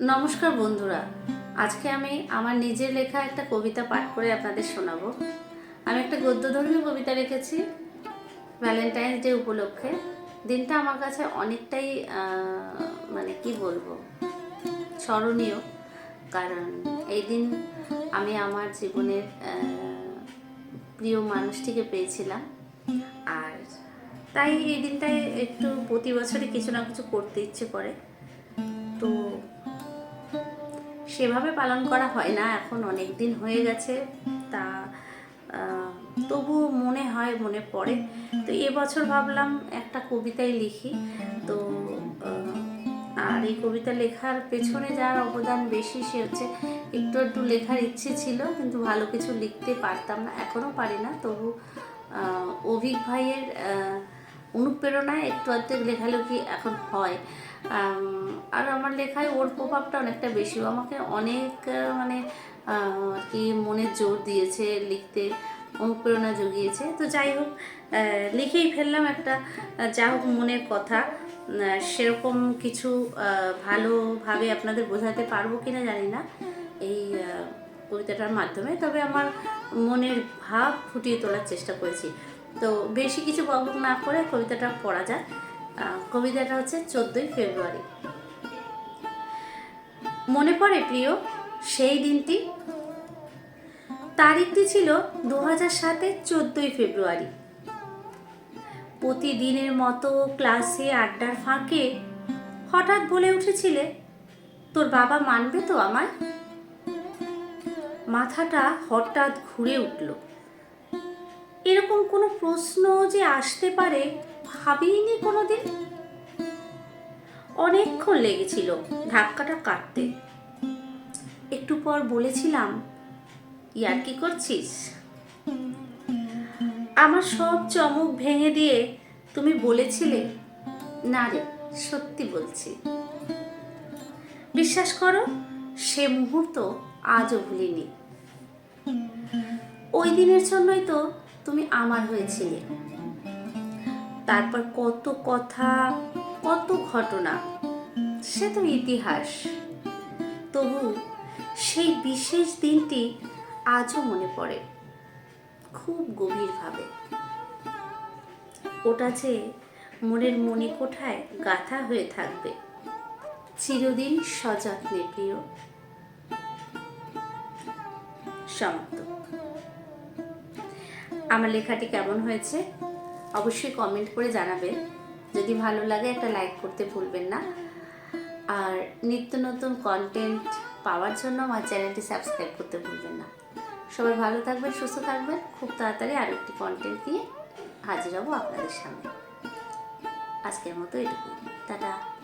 নমস্কার বন্ধুরা। আজকে আমি আমার নিজের লেখা একটা কবিতা পাঠ করে আপনাদের শোনাবো। আমি একটা গদ্যধর্মী কবিতা লিখেছি ভ্যালেন্টাইন্স ডে উপলক্ষে। দিনটা আমার কাছে অনেকটাই মানে কি বলব, স্মরণীয়। কারণ এই দিন আমি আমার জীবনের প্রিয় মানুষটিকে পেয়েছিলাম। আর তাই এই দিনটায় একটু প্রতি বছরই কিছু না কিছু করতে ইচ্ছে করে। তো সেভাবে পালন করা হয় না, এখন অনেক দিন হয়ে গেছে। তা তবুও মনে হয়, মনে পড়ে। তো এবছর ভাবলাম একটা কবিতাই লিখি। তো আর এই কবিতা লেখার পেছনে যার অবদান বেশি সে হচ্ছে, একটু একটু লেখার ইচ্ছে ছিল, কিন্তু ভালো কিছু লিখতে পারতাম না এখনও পারি না। তবু অভিক ভাইয়ের অনুপ্রেরণায় একটু অর্ধেক লেখালেখি এখন হয়। আর আমার লেখায় ওর প্রভাবটা অনেকটা বেশি আমাকে অনেক মানে আর কি মনে জোর দিয়েছে লিখতে, অনুপ্রেরণা জুগিয়েছে। তো যাই হোক লিখেই ফেললাম একটা যা হোক মনের কথা। সেরকম কিছু ভালোভাবে আপনাদের বোঝাতে পারব কিনা জানি না এই কবিতাটার মাধ্যমে। তবে আমার মনের ভাব ফুটিয়ে তোলার চেষ্টা করেছি। তো বেশি কিছু বকবক না করে কবিতাটা পড়া যাক। কবিতাটা হচ্ছে চোদ্দোই ফেব্রুয়ারি। মনে পড়ে প্রিয়, সেই দিনটি? তারিখটি ছিল দু হাজার সাতের চোদ্দোই ফেব্রুয়ারি। প্রতিদিনের মতো ক্লাসে আড্ডার ফাঁকে হঠাৎ বলে উঠেছিলে, তোর বাবা মানবে তো আমায়? মাথাটা হঠাৎ ঘুরে উঠল। এরকম কোনো প্রশ্ন যে আসতে পারে ভাবিনি কোনোদিন? অনেকক্ষণ লেগেছিল ধাক্কাটা কাটতে। একটু পর বলেছিলাম, ইয়ার কি করছিস? আমার সব চমক ভেঙে দিয়ে তুমি বলেছিলে, না রে, সত্যি বলছি। বিশ্বাস করো, সে মুহূর্ত আজও ভুলিনি। ওই দিনের জন্যই তো তুমি আমার হয়েছিলে। তারপর কত কথা, কত ঘটনা, সে তো ইতিহাস। তবু সেই বিশেষ দিনটি আজও মনে পড়ে, খুব গভীরভাবে। ওটা যে মনের মনে কোঠায় গাথা হয়ে থাকবে, চিরদিন সযত্নে প্রিয়। সমাপ্ত। আমার লেখাটি কেমন হয়েছে, অবশ্যই কমেন্ট করে জানাবেন। যদি ভালো লাগে একটা লাইক করতে ভুলবেন না। আর নিত্য নতুন কন্টেন্ট পাওয়ার জন্য আমার চ্যানেলটি সাবস্ক্রাইব করতে ভুলবেন না। সবাই ভালো থাকবেন, সুস্থ থাকবেন। খুব তাড়াতাড়ি আরও একটি কন্টেন্ট দিয়ে হাজির হব আপনাদের সামনে। আজকের মতো এটুকুই। টাটা।